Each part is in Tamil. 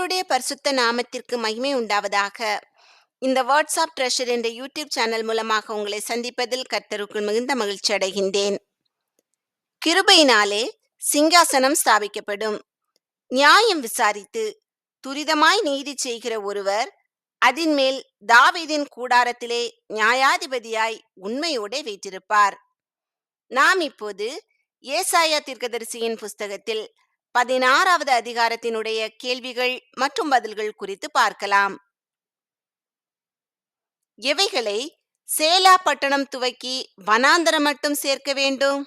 கர்த்தருடைய பரிசுத்த நாமத்திற்கு மகிமை உண்டாவதாக. இந்த வாட்ஸ்அப் ட்ரெஷர் என்ற யூடியூப் சேனல் மூலமாக உங்களை சந்திப்பதில் கர்த்தருக்குள் மிகுந்த மகிழ்ச்சி அடைகின்றேன். கிருபையினாலே சிங்காசனம் ஸ்தாபிக்கப்படும். நியாயம் விசாரித்து துரிதமாய் நீதி செய்கிற ஒருவர் அதின் மேல் தாவீதின் கூடாரத்திலே நியாயாதிபதியாய் உண்மையோடே வைத்திருப்பார் நாம் இப்போது ஏசாயா தீர்க்கதரிசியின் புஸ்தகத்தில் பதினாறாவது அதிகாரத்தினுடைய கேள்விகள் மற்றும் பதில்கள் குறித்து பார்க்கலாம். எவைகளை சேலா பட்டணம் துவக்கி வனாந்தரம் மட்டும் சேர்க்க வேண்டும்?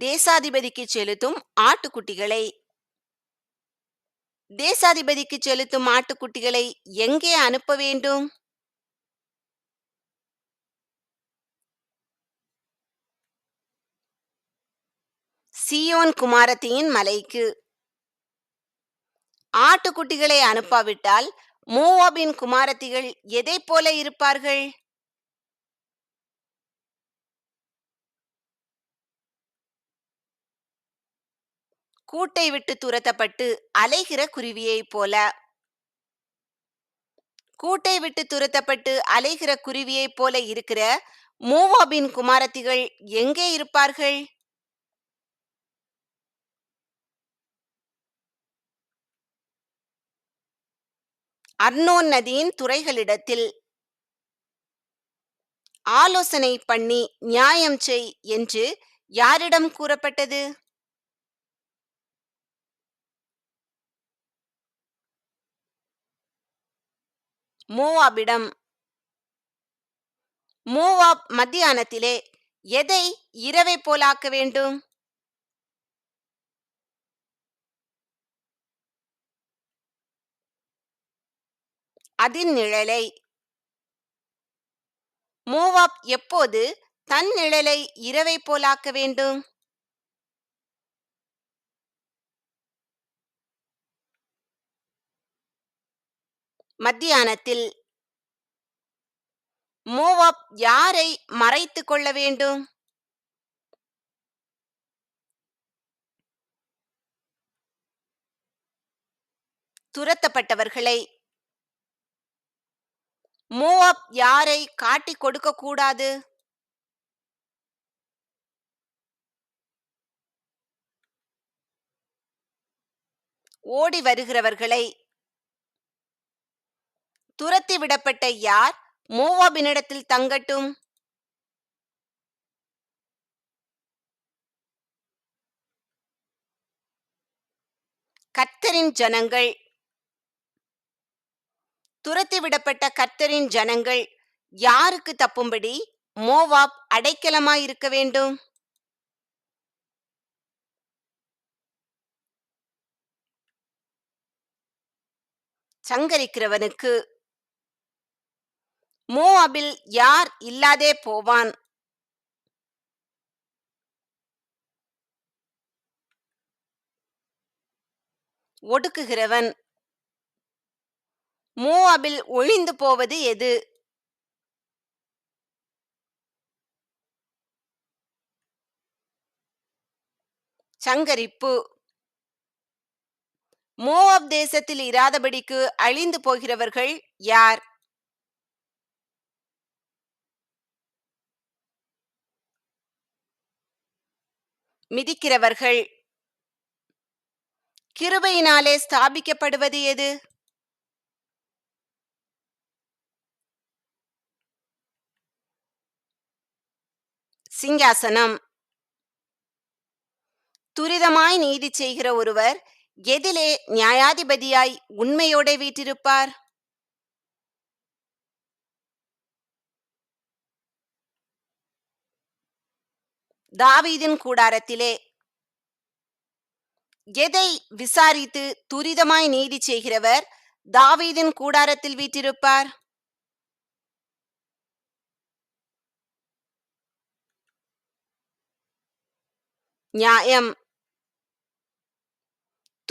தேசாதிபதிக்கு செலுத்தும் ஆட்டுக்குட்டிகளை. தேசாதிபதிக்கு செலுத்தும் ஆட்டுக்குட்டிகளை எங்கே அனுப்ப வேண்டும்? சியோன் குமாரத்தியின் மலைக்கு. ஆட்டுக்குட்டிகளை அனுப்பாவிட்டால் மோவாபின் குமாரத்திகள் எதை போல இருப்பார்கள்? கூட்டை விட்டு துரத்தப்பட்டு அலைகிற குருவியைப் போல. கூட்டை விட்டு துரத்தப்பட்டு அலைகிற குருவியைப் போல இருக்கிற மோவாபின் குமாரத்திகள் எங்கே இருப்பார்கள்? அர்னோன் நதியின் துறைகளிடத்தில். ஆலோசனை பண்ணி நியாயம் செய் என்று யாரிடம் கூறப்பட்டது? மோவாபிடம். மோவாப் மத்தியானத்திலே எதை இரவை போலாக்க வேண்டும்? அதின் நிழலை மோவாப் எப்போது தன் நிழலை இரவை போலாக்க வேண்டும்? மத்தியானத்தில் மோவாப் யாரை மறைத்து கொள்ள வேண்டும்? துரத்தப்பட்டவர்களை மோவாப் யாரை காட்டிக் கொடுக்க கூடாது? ஓடி வருகிறவர்களை துரத்தி விடப்பட்ட யார்? மோவாபினிடத்தில் தங்கட்டும். கர்த்தரின் ஜனங்கள் துரத்தி விடப்பட்ட கர்த்தரின் ஜனங்கள் யாருக்கு தப்பும்படி மோவாப் அடைக்கலமாய் இருக்க வேண்டும்? சங்கரிக்கிறவனுக்கு மோவாபில் யார் இல்லாதே போவான். ஒடுக்குகிறவன் மோவாபில் ஒழிந்து போவது எது? சங்கரிப்பு. மோவாப் தேசத்தில் இராதபடிக்கு அழிந்து போகிறவர்கள் யார்? மிதிக்கிறவர்கள். கிருபையினாலே ஸ்தாபிக்கப்படுவது எது? சிங்காசனம். துரிதமாய் நீதி செய்கிற ஒருவர் எதிலே நியாயாதிபதியாய் உண்மையோட வீற்றிருப்பார். தாவீதின் கூடாரத்திலே எதை விசாரித்து துரிதமாய் நீதி செய்கிறவர் தாவீதின் கூடாரத்தில் வீற்றிருப்பார்? நியாயம்.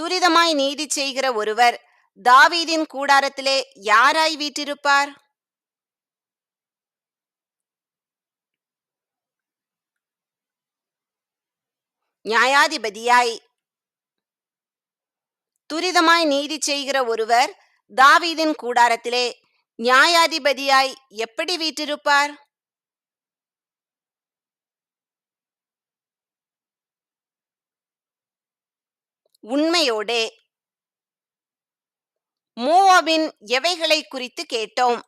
துரிதமாய் நீதி செய்கிற ஒருவர் தாவீதின் கூடாரத்திலே யாராய் வீற்றிருப்பார்? நியாயாதிபதியாய். துரிதமாய் நீதி செய்கிற ஒருவர் தாவீதின் கூடாரத்திலே நியாயாதிபதியாய் எப்படி வீற்றிருப்பார்? உண்மையோடே. மோவாபின் எவைகளை குறித்து கேட்டோம்.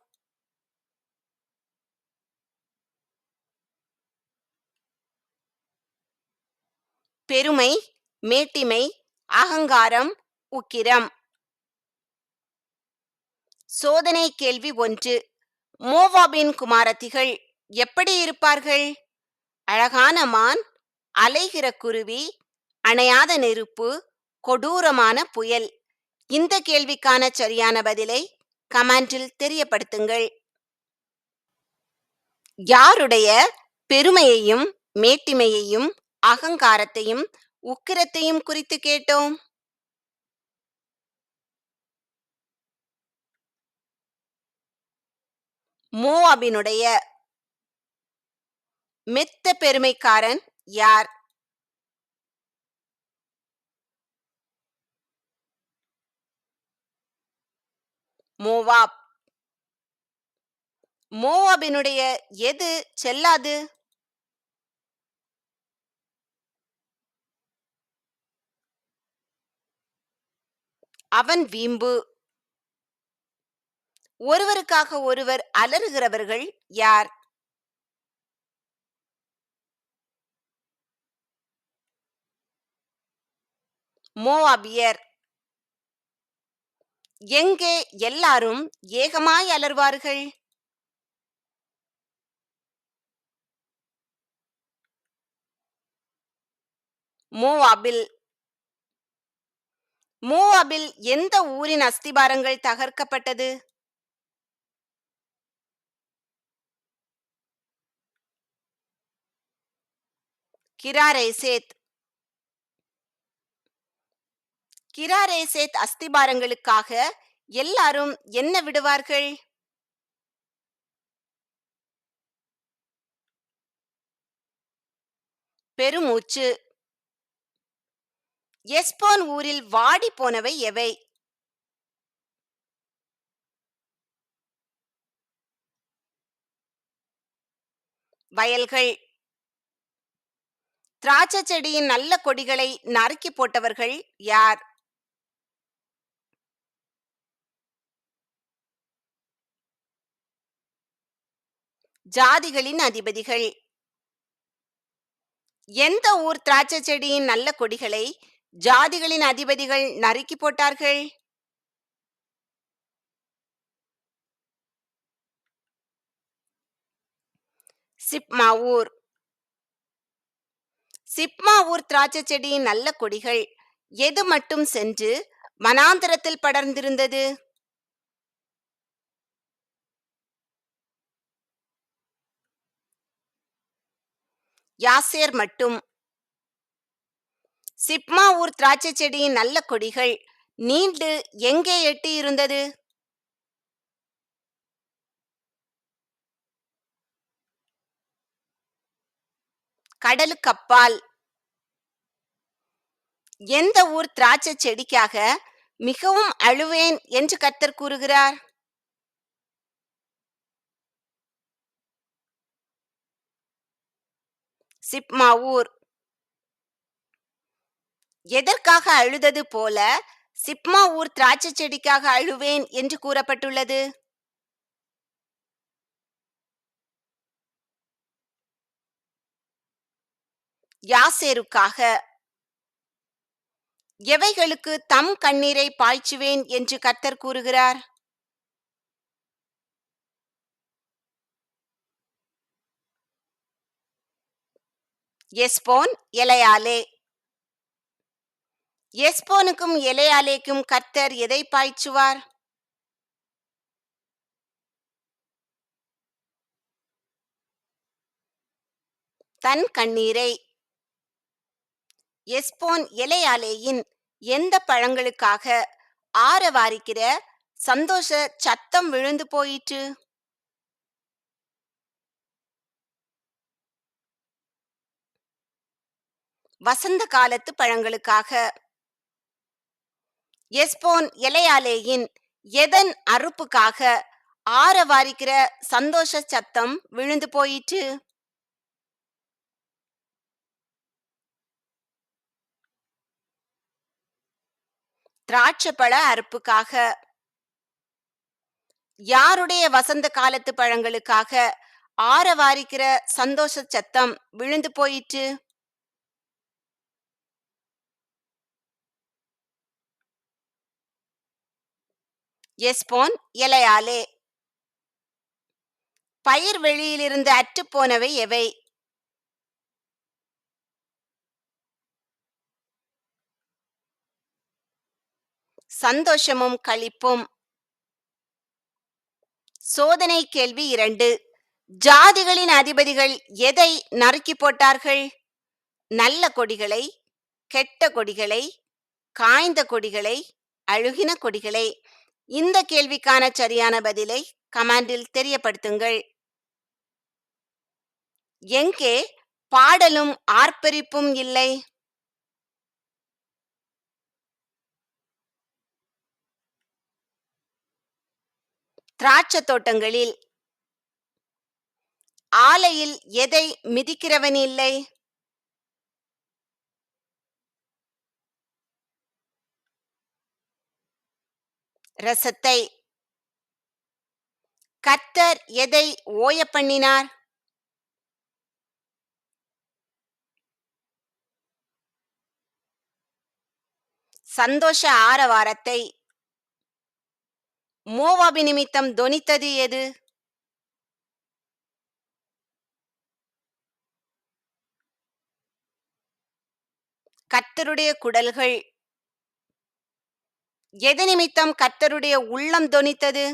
பெருமை மேட்டிமை அகங்காரம் உக்கிரம். சோதனை கேள்வி ஒன்று. மோவாபின் குமாரத்திகள் எப்படி இருப்பார்கள்? அழகான மான் அலைகிற குருவி அணையாத நெருப்பு கொடூரமான புயல். இந்த கேள்விக்கான சரியான பதிலை கமெண்டில் தெரியப்படுத்துங்கள். யாருடைய பெருமையையும் மேட்டிமையையும் அகங்காரத்தையும் உக்கிரத்தையும் குறித்து கேட்டோம்? மோவாபினுடைய மெத்த பெருமைக்காரன் யார்? மோவாப். மோவாபினுடைய எது செல்லாது? அவன் வீம்பு. ஒருவருக்காக ஒருவர் அலறுகிறவர்கள் யார்? மோவாபியர். எங்கே எல்லாரும் ஏகமாய் அலர்வார்கள் மூவாபில் மூவாபில் எந்த ஊரின் அஸ்திபாரங்கள் தகர்க்கப்பட்டது? கிராரேசேத் கிராரேசேத் அஸ்திபாரங்களுக்காக எல்லாரும் என்ன விடுவார்கள்? பெருமூச்சு. எஸ்போன் ஊரில் வாடி போனவை எவை? வயல்கள். திராட்சை செடியின் நல்ல கொடிகளை நறுக்கி போட்டவர்கள் யார்? ஜாதிகளின் அதிபதிகள். எந்த ஊர் திராட்சை செடியின் நல்ல கொடிகளை ஜாதிகளின் அதிபதிகள் நறுக்கி போட்டார்கள்? சிப்மாவூர். சிப்மாவூர் திராட்சை செடியின் நல்ல கொடிகள் எது மட்டும் சென்று வனாந்தரத்தில் படர்ந்திருந்தது? யாசேர் மட்டும். சிப்மா ஊர் திராட்சை செடியின் நல்ல கொடிகள் நீண்டு எங்கே எட்டி இருந்தது? கடலுக்கப்பால். எந்த ஊர் திராட்சை செடிக்காக மிகவும் அழுவேன் என்று கர்த்தர் கூறுகிறார்? சிப்மாவூர் எதற்காக அழுதது போல சிப்மாவூர் திராட்சை செடிக்காக அழுவேன் என்று கூறப்பட்டுள்ளது? யாசேருக்காக. எவைகளுக்கு தம் கண்ணீரை பாய்ச்சுவேன் என்று கர்த்தர் கூறுகிறார்? எஸ்போன் எலையாலே எஸ்போனுக்கும் எலையாலேக்கும் கர்த்தர் எதை பாய்ச்சுவார்? தன் கண்ணீரை. எஸ்போன் எலையாலேயின் எந்த பழங்களுக்காக ஆரவாரிக்கிற சந்தோஷ சத்தம் விழுந்து போயிற்று? வசந்த காலத்து பழங்களுக்காக. எஸ்போன் எலையாலேயின் எதன் அறுப்புக்காக ஆரவாரிக்கிற சந்தோஷ சத்தம் விழுந்து போயிற்று? திராட்சப்பழ அறுப்புக்காக. யாருடைய வசந்த காலத்து பழங்களுக்காக ஆரவாரிக்கிற சந்தோஷ சத்தம் விழுந்து போயிற்று? எஸ்போன் எலையாலே பயிர் வெளியிலிருந்து அற்றுப்போனவை எவை? சந்தோஷமும் களிப்பும். சோதனை கேள்வி இரண்டு. ஜாதிகளின் அதிபதிகள் எதை நறுக்கி போட்டார்கள்? நல்ல கொடிகளை கெட்ட கொடிகளை காய்ந்த கொடிகளை அழுகின கொடிகளை. இந்த கேள்விக்கான சரியான பதிலை கமாண்டில் தெரியப்படுத்துங்கள். எங்கே பாடலும் ஆர்ப்பரிப்பும் இல்லை. திராட்சை தோட்டங்களில் ஆலையில் எதை மிதிக்கிறவன் இல்லை. ரசத்தை. கர்த்தர் எதை ஓய பண்ணினார்? சந்தோஷ ஆரவாரத்தை. மோவாபி நிமித்தம் தொனித்தது எது? கர்த்தருடைய குடல்கள் எது நிமித்தம் கர்த்தருடைய உள்ளம் தொனித்தது?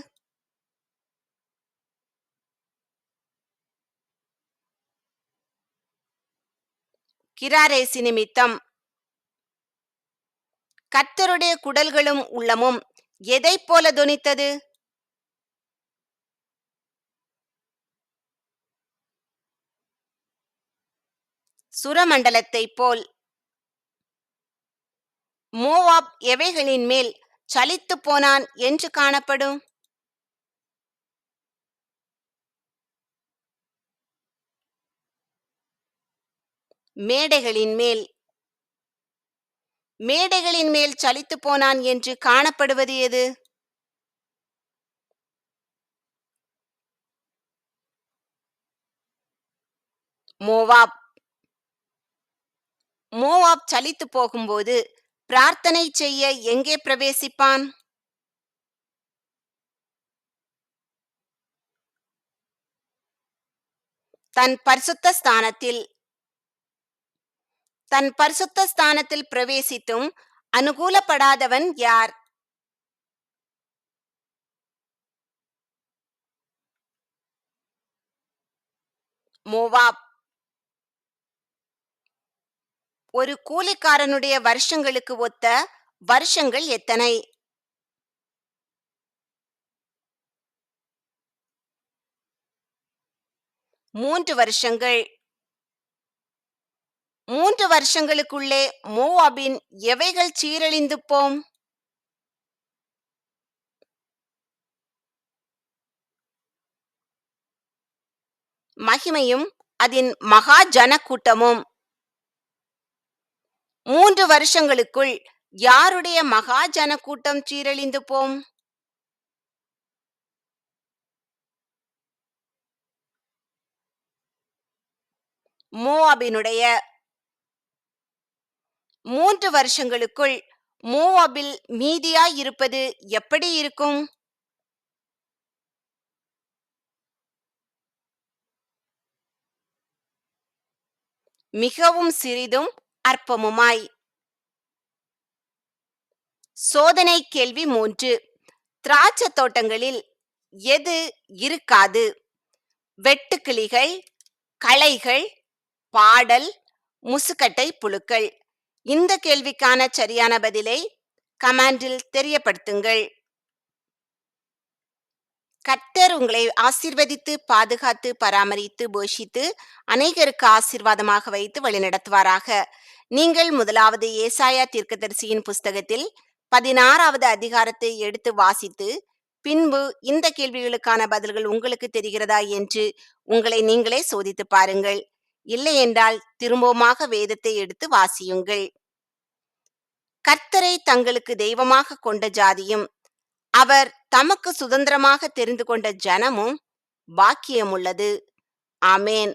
கிராரேசி நிமித்தம். கர்த்தருடைய குடல்களும் உள்ளமும் எதைப் போல தொனித்தது? சுரமண்டலத்தைப் போல். மோவாப் எவைகளின் மேல் சலித்துப் போனான் என்று காணப்படும். மேடைகளின் மேல். மேடைகளின் மேல் சலித்துப் போனான் என்று காணப்படுவது எது? மோவாப். மோவாப் சலித்து போகும்போது பிரார்த்தனை செய்ய எங்கே பிரவேசிப்பான்? தன் பரிசுத்த ஸ்தானத்தில் தன் பரிசுத்த ஸ்தானத்தில் பிரவேசித்தும் அனுகூலப்படாதவன் யார்? மோவாப். ஒரு கூலிக்காரனுடைய வருஷங்களுக்கு ஒத்த வருஷங்கள் எத்தனை? மூன்று வருஷங்கள். மூன்று வருஷங்களுக்குள்ளே மோவாபின் எவைகள் சீரழிந்து போம் மகிமையும் அதன் மகா ஜன கூட்டமும் மூன்று வருஷங்களுக்குள் யாருடைய மகாஜன கூட்டம் சீரழிந்து போம்? மூவாபினுடைய மூன்று வருஷங்களுக்குள் மூவாபில் மீதியாய் இருப்பது எப்படி இருக்கும்? மிகவும் சிறிதும் அற்பமுமாய். சோதனை கேள்வி மூன்று. திராட்சை தோட்டங்களில் எது இருக்காது? வெட்டுக்கிளிகள் களைகள் பாடல் முசுக்கட்டை புழுக்கள். இந்த கேள்விக்கான சரியான பதிலை கமாண்டில் தெரியப்படுத்துங்கள். கர்த்தர் உங்களை ஆசிர்வதித்து பாதுகாத்து பராமரித்து போஷித்து அநேகருக்கு ஆசீர்வாதமாக வைத்து வழிநடத்துவாராக. நீங்கள் முதலாவது ஏசாயா தீர்க்கதரிசியின் புஸ்தகத்தில் பதினாறாவது அதிகாரத்தை எடுத்து வாசித்து பின்பு இந்த கேள்விகளுக்கான பதில்கள் உங்களுக்கு தெரிகிறதா என்று உங்களை நீங்களே சோதித்து பாருங்கள். இல்லையென்றால் திரும்பவுமாக வேதத்தை எடுத்து வாசியுங்கள். கர்த்தரை தங்களுக்கு தெய்வமாக கொண்ட ஜாதியும் அவர் தமக்கு சுதந்திரமாக தெரிந்து கொண்ட ஜனமும் பாக்கியமுள்ளது. ஆமேன்.